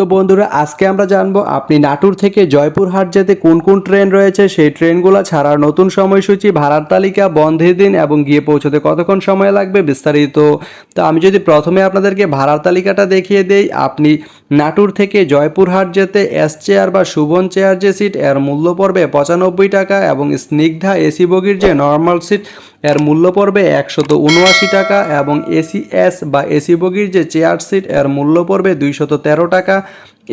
তো বন্ধুরা, আজকে আমরা জানব আপনি নাটুর থেকে জয়পুরহাট যেতে কোন কোন ট্রেন রয়েছে? সেই ট্রেনগুলো ছাড়ার নতুন সময়সূচি, ভাড়ার তালিকা, বন্ধের দিন এবং গিয়ে পৌঁছতে কতক্ষণ সময় লাগবে বিস্তারিত। তো আমি যদি প্রথমে আপনাদেরকে ভাড়ার তালিকাটা দেখিয়ে দেই, আপনি নাটুর থেকে জয়পুরহাট যেতে এস চেয়ার বা সুবন চেয়ার যে সিট এর মূল্য পড়বে পঁচানব্বই টাকা এবং স্নিগ্ধা এসি বগির যে নর্মাল সিট এর মূল্য পড়বে একশত উনআশি টাকা এবং এসি এস বা এসি বগির যে চেয়ার সিট এর মূল্য পড়বে দুইশত তেরো টাকা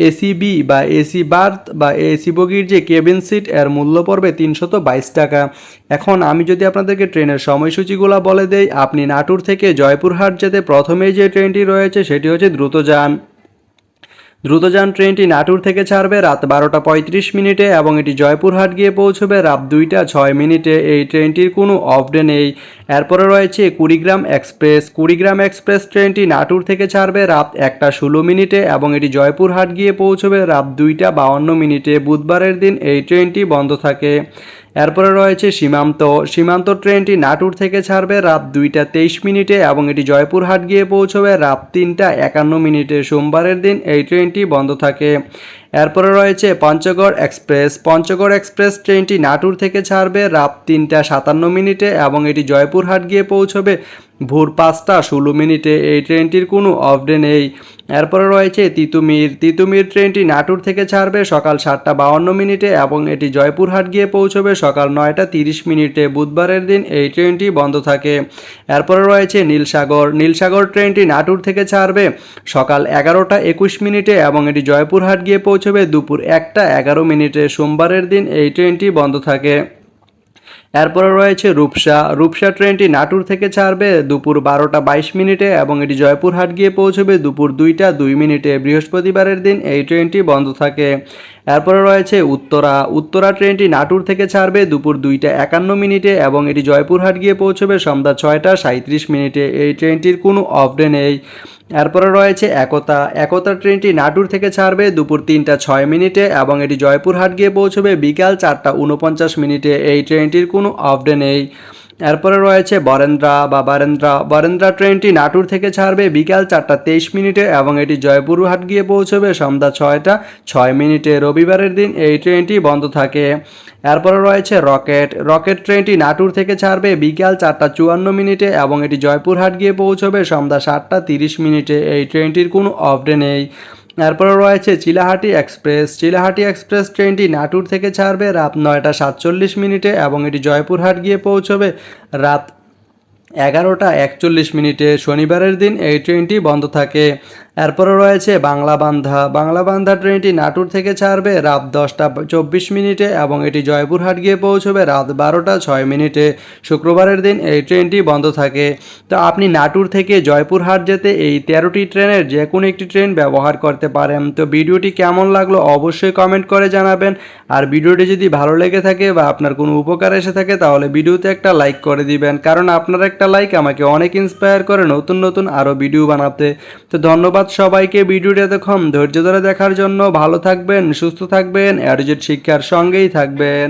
এসি বি এসি বার্থ বা এসি বগির যে কেবিন সিট এর মূল্য পড়বে তিনশত বাইশ টাকা। এখন আমি যদি আপনাদেরকে ট্রেনের সময়সূচিগুলো বলে দেই, আপনি নাটুর থেকে জয়পুরহাট যেতে প্রথমেই যে ট্রেনটি রয়েছে, সেটি হচ্ছে দ্রুতযান। দ্রুতযান ট্রেনটি নাটুর থেকে ছাড়বে রাত বারোটা পঁয়ত্রিশ মিনিটে এবং এটি জয়পুরহাট গিয়ে পৌঁছবে রাত দুইটা ছয় মিনিটে। এই ট্রেনটির কোনো অফডে নেই। এরপরে রয়েছে কুড়িগ্রাম এক্সপ্রেস। কুড়িগ্রাম এক্সপ্রেস ট্রেনটি নাটুর থেকে ছাড়বে রাত একটা ষোলো মিনিটে এবং এটি জয়পুরহাট গিয়ে পৌঁছবে রাত দুইটা বাউন্ন মিনিটে। বুধবারের দিন এই ট্রেনটি বন্ধ থাকে। এরপরে রয়েছে সীমান্ত। সীমান্ত ট্রেনটি নাটুর থেকে ছাড়বে রাত দুইটা তেইশ মিনিটে এবং এটি জয়পুরহাট গিয়ে পৌঁছবে রাত তিনটা একান্ন মিনিটে সোমবারের দিন। এই ট্রেনটি বন্ধ থাকে। এরপরে রয়েছে পঞ্চগড় এক্সপ্রেস। পঞ্চগড় এক্সপ্রেস ট্রেনটি নাটুর থেকে ছাড়বে রাত তিনটা সাতান্ন মিনিটে এবং এটি জয়পুরহাট গিয়ে পৌঁছবে ভোর পাঁচটা ষোলো মিনিটে। এই ট্রেনটির কোনো অফডে নেই। এরপরে রয়েছে তিতুমির। তিতুমির ট্রেনটি নাটুর থেকে ছাড়বে সকাল সাতটা বাউন্ন মিনিটে এবং এটি জয়পুরহাট গিয়ে পৌঁছবে সকাল নয়টা তিরিশ মিনিটে। বুধবারের দিন এই ট্রেনটি বন্ধ থাকে। এরপরে রয়েছে নীলসাগর। নীলসাগর ট্রেনটি নাটুর থেকে ছাড়বে সকাল এগারোটা একুশ মিনিটে এবং এটি জয়পুরহাট গিয়ে পৌঁছবে দুপুর একটা, এগারো মিনিটে। সোমবারের দিন এই ট্রেনটি বন্ধ থাকে। এরপরে রয়েছে রূপসা। রূপসা ট্রেনটি নাটুর থেকে ছাড়বে দুপুর বারোটা বাইশ মিনিটে এবং এটি জয়পুরহাট গিয়ে পৌঁছবে দুপুর দুইটা দুই মিনিটে। বৃহস্পতিবারের দিন এই ট্রেনটি বন্ধ থাকে। এরপরে রয়েছে উত্তরা। উত্তরা ট্রেনটি নাটুর থেকে ছাড়বে দুপুর দুইটা একান্ন মিনিটে এবং এটি জয়পুরহাট গিয়ে পৌঁছবে সন্ধ্যা ছয়টা সাঁত্রিশ মিনিটে। এই ট্রেনটির কোনো অফডে নেই। এরপরে রয়েছে একতা। একতা ট্রেনটি নাটুর থেকে ছাড়বে দুপুর তিনটা ছয় মিনিটে এবং এটি জয়পুরহাট গিয়ে পৌঁছবে বিকাল চারটা উনপঞ্চাশ মিনিটে। এই ট্রেনটির কোনো অফডে নেই। এরপরে রয়েছে বরেন্দ্রা বা বারেন্দ্রা। বরেন্দ্রা ট্রেনটি নাটুর থেকে ছাড়বে বিকাল চারটা তেইশ মিনিটে এবং এটি জয়পুরহাট গিয়ে পৌঁছবে সন্ধ্যা ছয়টা ছয় মিনিটে। রবিবারের দিন এই ট্রেনটি বন্ধ থাকে। এরপরে রয়েছে রকেট। রকেট ট্রেনটি নাটুর থেকে ছাড়বে বিকাল চারটা চুয়ান্ন মিনিটে এবং এটি জয়পুরহাট গিয়ে পৌঁছবে সন্ধ্যা সাতটা তিরিশ মিনিটে। এই ট্রেনটির কোনো অফডে নেই। এরপরে রয়েছে চিলাহাটি এক্সপ্রেস। চিলাহাটি এক্সপ্রেস ট্রেনটি নাটুর থেকে ছাড়বে রাত নয়টা সাতচল্লিশ মিনিটে এবং এটি জয়পুরহাট গিয়ে পৌঁছবে রাত এগারোটা একচল্লিশ মিনিটে। শনিবারের দিন এই ট্রেনটি বন্ধ থাকে। এরপরে রয়েছে বাংলা বান্ধা বাংলা বান্ধা ট্রেনটি নাটুর থেকে ছাড়বে রাত দশটা চব্বিশ মিনিটে এবং এটি জয়পুরহাট গিয়ে পৌঁছবে রাত বারোটা ছয় মিনিটে। শুক্রবারের দিন এই ট্রেনটি বন্ধ থাকে। তো আপনি নাটুর থেকে জয়পুরহাট যেতে এই তেরোটি ট্রেনের যে কোনো একটি ট্রেন ব্যবহার করতে পারেন। তো ভিডিওটি কেমন লাগল অবশ্যই কমেন্ট করে জানাবেন। আর ভিডিওটি যদি ভালো লেগে থাকে বা আপনার কোনো উপকার এসে থাকে তাহলে ভিডিওতে একটা লাইক করে দিবেন। কারণ আপনার একটা লাইক আমাকে অনেক ইন্সপায়ার করে নতুন নতুন আরও ভিডিও বানাতে। তো ধন্যবাদ সবাইকে। ভিডিওটা এতক্ষণ ধৈর্য ধরে দেখার জন্য ভালো থাকবেন, সুস্থ থাকবেন অ্যাডজেট শিক্ষার সঙ্গেই থাকবেন।